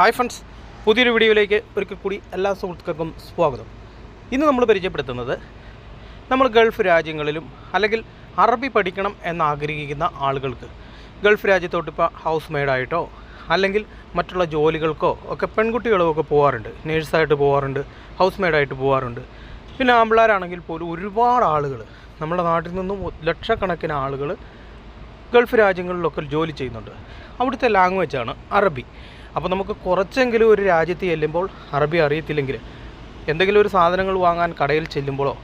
Hi friends പുതിയൊരു വീഡിയോയിലേക്ക് ഒരിക്കൽ കൂടി എല്ലാ സുഹൃത്തുക്കൾക്കും സ്വാഗതം. ഇന്ന് നമ്മൾ പരിചയപ്പെടുത്തുന്നത് നമ്മൾ ഗൾഫ് രാജ്യങ്ങളിലും അല്ലെങ്കിൽ അറബി പഠിക്കണം എന്നാഗ്രഹിക്കുന്ന ആളുകൾക്ക് ഗൾഫ് രാജ്യത്തോട്ട് ഇപ്പോൾ ഹൗസ് മെയ്ഡായിട്ടോ അല്ലെങ്കിൽ മറ്റുള്ള ജോലികൾക്കോ ഒക്കെ പെൺകുട്ടികളോ ഒക്കെ പോകാറുണ്ട് നേഴ്സായിട്ട് പോകാറുണ്ട് ഹൗസ് മെയ്ഡായിട്ട് പോകാറുണ്ട് പിന്നെ ആമ്പിളാരാണെങ്കിൽ പോലും ഒരുപാട് ആളുകൾ നമ്മുടെ നാട്ടിൽ നിന്നും ലക്ഷക്കണക്കിന് ആളുകൾ ഗൾഫ് രാജ്യങ്ങളിലൊക്കെ ജോലി ചെയ്യുന്നുണ്ട്. അവിടുത്തെ ലാംഗ്വേജാണ് അറബി. അപ്പോൾ നമുക്ക് കുറച്ചെങ്കിലും ഒരു രാജ്യത്ത് ചെല്ലുമ്പോൾ അറബി അറിയത്തില്ലെങ്കിൽ എന്തെങ്കിലും ഒരു സാധനങ്ങൾ വാങ്ങാൻ കടയിൽ ചെല്ലുമ്പോഴോ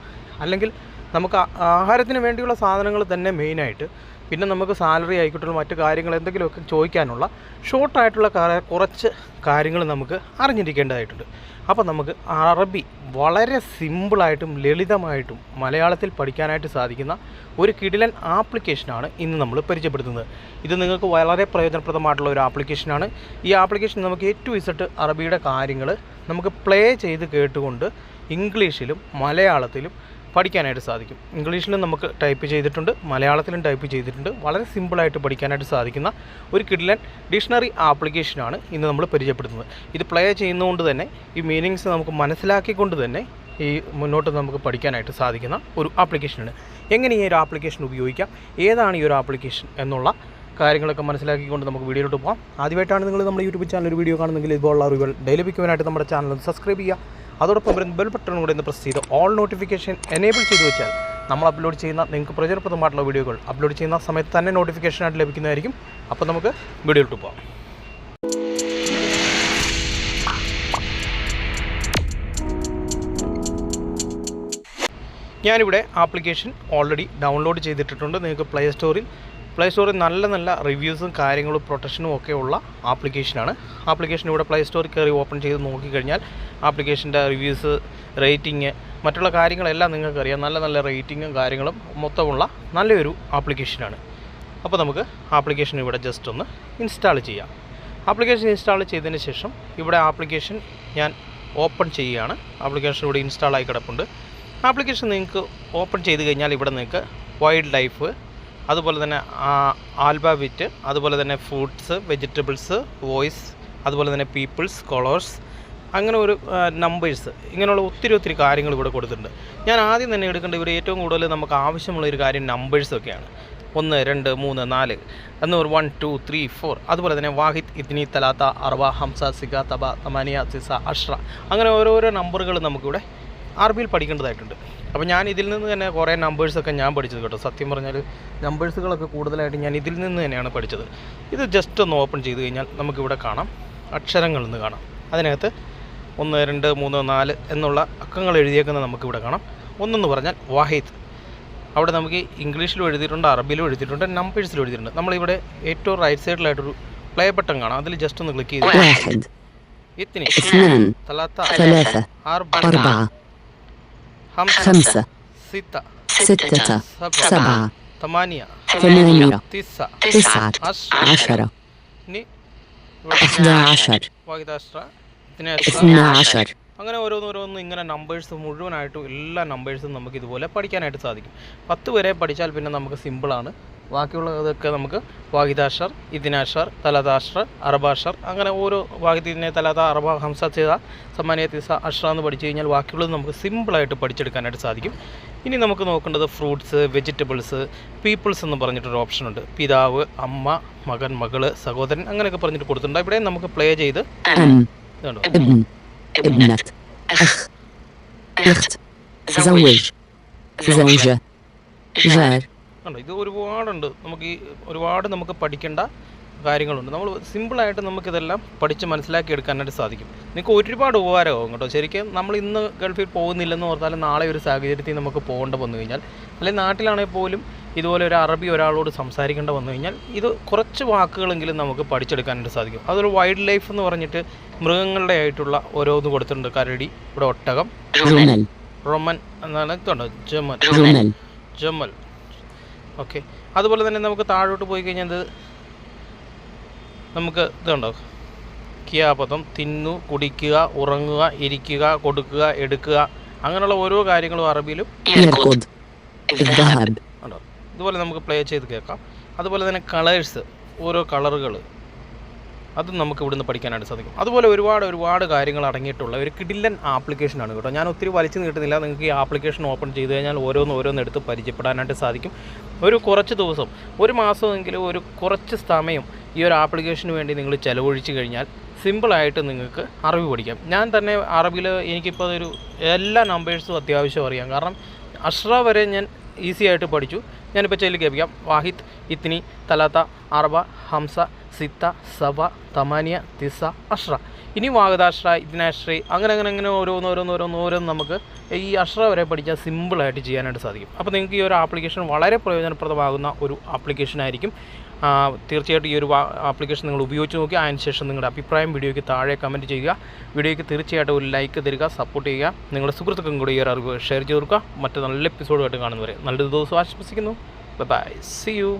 അല്ലെങ്കിൽ നമുക്ക് ആഹാരത്തിന് വേണ്ടിയുള്ള സാധനങ്ങൾ തന്നെ മെയിനായിട്ട് പിന്നെ നമുക്ക് സാലറി ആയിക്കോട്ടെ മറ്റു കാര്യങ്ങൾ എന്തെങ്കിലുമൊക്കെ ചോദിക്കാനുള്ള ഷോർട്ടായിട്ടുള്ള കുറച്ച് കാര്യങ്ങൾ നമുക്ക് അറിഞ്ഞിരിക്കേണ്ടതായിട്ടുണ്ട്. അപ്പോൾ നമുക്ക് അറബി വളരെ സിമ്പിളായിട്ടും ലളിതമായിട്ടും മലയാളത്തിൽ പഠിക്കാനായിട്ട് സാധിക്കുന്ന ഒരു കിടിലൻ ആപ്ലിക്കേഷനാണ് ഇന്ന് നമ്മൾ പരിചയപ്പെടുത്തുന്നത്. ഇത് നിങ്ങൾക്ക് വളരെ പ്രയോജനപ്രദമായിട്ടുള്ള ഒരു ആപ്ലിക്കേഷനാണ് ഈ ആപ്ലിക്കേഷൻ നമുക്ക് ഏറ്റവും ഇസട്ട് അറബിയുടെ കാര്യങ്ങൾ നമുക്ക് പ്ലേ ചെയ്ത് കേട്ടുകൊണ്ട് ഇംഗ്ലീഷിലും മലയാളത്തിലും പഠിക്കാനായിട്ട് സാധിക്കും. ഇംഗ്ലീഷിലും നമുക്ക് ടൈപ്പ് ചെയ്തിട്ടുണ്ട് മലയാളത്തിലും ടൈപ്പ് ചെയ്തിട്ടുണ്ട്. വളരെ സിമ്പിളായിട്ട് പഠിക്കാനായിട്ട് സാധിക്കുന്ന ഒരു കിഡിലൻ ഡിക്ഷണറി ആപ്ലിക്കേഷനാണ് ഇന്ന് നമ്മൾ പരിചയപ്പെടുത്തുന്നത്. ഇത് പ്ലേ ചെയ്യുന്നതുകൊണ്ട് തന്നെ ഈ മീനിങ്സ് നമുക്ക് മനസ്സിലാക്കിക്കൊണ്ട് തന്നെ ഈ മുന്നോട്ട് നമുക്ക് പഠിക്കാനായിട്ട് സാധിക്കുന്ന ഒരു ആപ്ലിക്കേഷനാണ് എങ്ങനെ ഈ ഒരു ആപ്ലിക്കേഷൻ ഉപയോഗിക്കാം? ഏതാണ് ഈ ഒരു ആപ്ലിക്കേഷൻ എന്നുള്ള കാര്യങ്ങളൊക്കെ മനസ്സിലാക്കിക്കൊണ്ട് നമുക്ക് വീഡിയോയിലോട്ട് പോകാം ആദ്യമായിട്ടാണ് നിങ്ങൾ നമ്മുടെ യൂട്യൂബ് ചാനൽ ഒരു വീഡിയോ കാണുന്നെങ്കിൽ ഇതുപോലുള്ള അറിവുകൾ ഡെയിലി ലഭിക്കുവാനായിട്ട് നമ്മുടെ ചാനൽ സബ്സ്ക്രൈബ് ചെയ്യുക. അതോടൊപ്പം വരുന്ന ബെൽ ബട്ടണും കൂടെ ഒന്ന് പ്രസ് ചെയ്ത് ഓൾ നോട്ടിഫിക്കേഷൻ എനേബിൾ ചെയ്ത് വെച്ചാൽ നമ്മൾ അപ്ലോഡ് ചെയ്യുന്ന നിങ്ങൾക്ക് പ്രയോജനപ്രദമായിട്ടുള്ള വീഡിയോകൾ അപ്ലോഡ് ചെയ്യുന്ന സമയത്ത് തന്നെ നോട്ടിഫിക്കേഷനായിട്ട് ലഭിക്കുന്നതായിരിക്കും. അപ്പോൾ നമുക്ക് വീഡിയോയിലോട്ട് പോകാം ഞാനിവിടെ ആപ്ലിക്കേഷൻ ഓൾറെഡി ഡൗൺലോഡ് ചെയ്തിട്ടിട്ടുണ്ട്. നിങ്ങൾക്ക് പ്ലേ സ്റ്റോറിൽ പ്ലേ സ്റ്റോറിൽ നല്ല നല്ല റിവ്യൂസും കാര്യങ്ങളും പ്രൊട്ടക്ഷനും ഒക്കെ ഉള്ള ആപ്ലിക്കേഷനാണ് ആപ്ലിക്കേഷൻ ഇവിടെ പ്ലേ സ്റ്റോറിൽ കയറി ഓപ്പൺ ചെയ്ത് നോക്കിക്കഴിഞ്ഞാൽ ആപ്ലിക്കേഷന്റെ റിവ്യൂസ് റേറ്റിംഗ് മറ്റുള്ള കാര്യങ്ങളെല്ലാം നിങ്ങൾക്കറിയാം. നല്ല നല്ല റേറ്റിങ്ങും കാര്യങ്ങളും മൊത്തമുള്ള നല്ലൊരു ആപ്ലിക്കേഷനാണ് അപ്പോൾ നമുക്ക് ആപ്ലിക്കേഷൻ ഇവിടെ ജസ്റ്റ് ഒന്ന് ഇൻസ്റ്റാൾ ചെയ്യാം. ആപ്ലിക്കേഷൻ ഇൻസ്റ്റാൾ ചെയ്തതിന് ശേഷം ഇവിടെ ആപ്ലിക്കേഷൻ ഞാൻ ഓപ്പൺ ചെയ്യുകയാണ്. ആപ്ലിക്കേഷൻ ഇവിടെ ഇൻസ്റ്റാൾ ആയി കിടപ്പുണ്ട്. ആപ്ലിക്കേഷൻ നിങ്ങൾക്ക് ഓപ്പൺ ചെയ്ത് കഴിഞ്ഞാൽ ഇവിടെ നിങ്ങൾക്ക് വൈൽഡ് ലൈഫ് അതുപോലെ തന്നെ ആൽബ വിറ്റ് അതുപോലെ തന്നെ ഫ്രൂട്ട്സ് വെജിറ്റബിൾസ് വോയിസ് അതുപോലെ തന്നെ പീപ്പിൾസ് കൊളേഴ്സ് അങ്ങനെ ഒരു നമ്പേഴ്സ് ഇങ്ങനെയുള്ള ഒത്തിരി ഒത്തിരി കാര്യങ്ങൾ ഇവിടെ കൊടുത്തിട്ടുണ്ട്. ഞാൻ ആദ്യം തന്നെ എടുക്കേണ്ട ഇവർ ഏറ്റവും കൂടുതൽ നമുക്ക് ആവശ്യമുള്ള ഒരു കാര്യം നമ്പേഴ്സൊക്കെയാണ് ഒന്ന് രണ്ട് മൂന്ന് നാല് എന്ന് ഒരു വൺ ടു ത്രീ ഫോർ അതുപോലെ തന്നെ വാഹിദ് ഇദ്നി തലാത്ത അർവ ഹംസ സിഗ തബ തമാനിയ സിസ അഷ്റ അങ്ങനെ ഓരോരോ നമ്പറുകൾ നമുക്കിവിടെ അറബിയിൽ പഠിക്കേണ്ടതായിട്ടുണ്ട്. അപ്പോൾ ഞാൻ ഇതിൽ നിന്ന് തന്നെ കുറേ നമ്പേഴ്സൊക്കെ ഞാൻ പഠിച്ചത് കേട്ടോ. സത്യം പറഞ്ഞാൽ നമ്പേഴ്സുകളൊക്കെ കൂടുതലായിട്ട് ഞാൻ ഇതിൽ നിന്ന് തന്നെയാണ് പഠിച്ചത്. ഇത് ജസ്റ്റ് ഒന്ന് ഓപ്പൺ ചെയ്ത് കഴിഞ്ഞാൽ നമുക്കിവിടെ കാണാം. അക്ഷരങ്ങളിൽ നിന്ന് കാണാം. അതിനകത്ത് ഒന്ന് രണ്ട് മൂന്ന് നാല് എന്നുള്ള അക്കങ്ങൾ എഴുതിയേക്കുന്നത് നമുക്കിവിടെ കാണാം. ഒന്നെന്ന് പറഞ്ഞാൽ വാഹിദ്. അവിടെ നമുക്ക് ഇംഗ്ലീഷിലും എഴുതിയിട്ടുണ്ട് അറബിയിലും എഴുതിയിട്ടുണ്ട് നമ്പേഴ്സിലും എഴുതിയിട്ടുണ്ട്. നമ്മളിവിടെ ഏറ്റവും റൈറ്റ് സൈഡിലായിട്ടൊരു പ്ലേ ബട്ടൺ കാണാം. അതിൽ ജസ്റ്റ് ഒന്ന് ക്ലിക്ക് ചെയ്ത് ഇത്തിനി തലാത്ത خمسة സിത്ത ستة സബ سبعة തമാനിയ ثمانية തിസ تسعة അഷ് عشرة ഇനി إحدى عشر വാഹിദാഷ്ട്ര اثنا عشر അങ്ങനെ ഓരോന്നോരോന്ന് ഇങ്ങനെ നമ്പേഴ്സ് മുഴുവനായിട്ടും എല്ലാ നമ്പേഴ്സും നമുക്ക് ഇതുപോലെ പഠിക്കാനായിട്ട് സാധിക്കും പത്ത് വരെ പഠിച്ചാൽ പിന്നെ നമുക്ക് സിമ്പിളാണ് ബാക്കിയുള്ളതൊക്കെ നമുക്ക് വാഹിദാഷർ ഇതിനാഷർ തലതാഷർ അറബാഷർ അങ്ങനെ ഓരോ വാഹിദിനെ തലത അറബ ഹംസ ചെയ്ത സമ്മാനിയ അഷ എന്ന് പഠിച്ചു കഴിഞ്ഞാൽ ബാക്കിയുള്ളത് നമുക്ക് സിമ്പിളായിട്ട് പഠിച്ചെടുക്കാനായിട്ട് സാധിക്കും. ഇനി നമുക്ക് നോക്കേണ്ടത് ഫ്രൂട്ട്സ് വെജിറ്റബിൾസ് പീപ്പിൾസ് എന്ന് പറഞ്ഞിട്ടൊരു ഓപ്ഷനുണ്ട്. പിതാവ് അമ്മ മകൻ മകൾ സഹോദരൻ അങ്ങനെയൊക്കെ പറഞ്ഞിട്ട് കൊടുത്തിട്ടുണ്ട്. ഇവിടെ നമുക്ക് പ്ലേ ചെയ്ത് ഇതുണ്ടോ? കണ്ടോ? ഇത് ഒരുപാടുണ്ട്. നമുക്ക് ഈ ഒരുപാട് നമുക്ക് പഠിക്കേണ്ട കാര്യങ്ങളുണ്ട്. നമ്മൾ സിമ്പിളായിട്ട് നമുക്കിതെല്ലാം പഠിച്ച് മനസ്സിലാക്കി എടുക്കാനായിട്ട് സാധിക്കും. നിങ്ങൾക്ക് ഒരുപാട് ഉപകാരമാകും കേട്ടോ. ശരിക്കും നമ്മൾ ഇന്ന് ഗൾഫിൽ പോകുന്നില്ലെന്ന് ഓർത്താലും നാളെ ഒരു സാഹചര്യത്തിൽ നമുക്ക് പോകേണ്ട വന്നു കഴിഞ്ഞാൽ അല്ലെങ്കിൽ നാട്ടിലാണെങ്കിൽ പോലും ഇതുപോലെ ഒരു അറബി ഒരാളോട് സംസാരിക്കേണ്ട വന്നു കഴിഞ്ഞാൽ ഇത് കുറച്ച് വാക്കുകളെങ്കിലും നമുക്ക് പഠിച്ചെടുക്കാനായിട്ട് സാധിക്കും. അതൊരു വൈൽഡ് ലൈഫ് എന്ന് പറഞ്ഞിട്ട് മൃഗങ്ങളുടെ ആയിട്ടുള്ള ഓരോന്ന് കൊടുത്തിട്ടുണ്ട്. കരടി ഇവിടെ ഒട്ടകം റൊമൻ എന്നാണ് ജമൽ. ജമൽ. ഓക്കെ. അതുപോലെ തന്നെ നമുക്ക് താഴോട്ട് പോയി കഴിഞ്ഞാൽ ഇത് നമുക്ക് ഇതുണ്ടോ ക്രിയാപദം തിന്നു കുടിക്കുക ഉറങ്ങുക ഇരിക്കുക കൊടുക്കുക എടുക്കുക അങ്ങനെയുള്ള ഓരോ കാര്യങ്ങളും അറബിയിലും ഉണ്ടോ? ഇതുപോലെ നമുക്ക് പ്ലേ ചെയ്ത് കേൾക്കാം. അതുപോലെ തന്നെ കളേഴ്സ് ഓരോ കളറുകൾ അതും നമുക്ക് ഇവിടുന്ന് പഠിക്കാനായിട്ട് സാധിക്കും. അതുപോലെ ഒരുപാട് ഒരുപാട് കാര്യങ്ങൾ അടങ്ങിയിട്ടുള്ള ഒരു കിഡില്ലൻ ആപ്ലിക്കേഷനാണ് കേട്ടോ. ഞാൻ ഒത്തിരി വലിച്ചു നീട്ടുന്നില്ല. നിങ്ങൾക്ക് ഈ ആപ്ലിക്കേഷൻ ഓപ്പൺ ചെയ്ത് കഴിഞ്ഞാൽ ഓരോന്ന് ഓരോന്ന് എടുത്ത് പരിചയപ്പെടാനായിട്ട് സാധിക്കും. ഒരു കുറച്ച് ദിവസം ഒരു മാസമെങ്കിലും ഒരു കുറച്ച് സമയം ഈ ഒരു ആപ്ലിക്കേഷന് വേണ്ടി നിങ്ങൾ ചിലവഴിച്ചു കഴിഞ്ഞാൽ സിമ്പിളായിട്ട് നിങ്ങൾക്ക് അറബി പഠിക്കാം. ഞാൻ തന്നെ അറബിയിൽ എനിക്കിപ്പോൾ ഒരു എല്ലാ നമ്പേഴ്സും അത്യാവശ്യം അറിയാം. കാരണം അഷ്റ വരെ ഞാൻ ഈസി ആയിട്ട് പഠിച്ചു. ഞാനിപ്പോൾ ചെല്ലി കേൾപ്പിക്കാം. വാഹിദ് ഇത്നി തലാത്ത അറബ ഹംസ സിത്ത സബ തമാനിയ തിസ അഷ്റ. ഇനി വാഗദാഷ്റ ഇതിനാശ്രീ അങ്ങനെ അങ്ങനെ അങ്ങനെ ഓരോന്ന് ഓരോന്ന് ഓരോന്ന് ഓരോന്ന് നമുക്ക് ഈ അഷ്റ വരെ പഠിച്ചാൽ സിമ്പിളായിട്ട് ചെയ്യാനായിട്ട് സാധിക്കും. അപ്പോൾ നിങ്ങൾക്ക് ഈ ഒരു ആപ്ലിക്കേഷൻ വളരെ പ്രയോജനപ്രദമാകുന്ന ഒരു ആപ്ലിക്കേഷൻ ആയിരിക്കും. ആ, തീർച്ചയായിട്ടും ഈ ഒരു ആപ്ലിക്കേഷൻ നിങ്ങൾ ഉപയോഗിച്ച് നോക്കി അതിന് ശേഷം നിങ്ങളുടെ അഭിപ്രായം വീഡിയോയ്ക്ക് താഴെ കമന്റ് ചെയ്യുക. വീഡിയോയ്ക്ക് തീർച്ചയായിട്ടും ഒരു ലൈക്ക് തരിക സപ്പോർട്ട് ചെയ്യുക. നിങ്ങളുടെ സുഹൃത്തുക്കളും കൂടി ഈ ഒരു അറിവ് ഷെയർ ചെയ്ത് കൊടുക്കുക. മറ്റു നല്ല എപ്പിസോഡുമായിട്ട് കാണുന്നവരെ നല്ലൊരു ദിവസം ആശംസിക്കുന്നു. By C U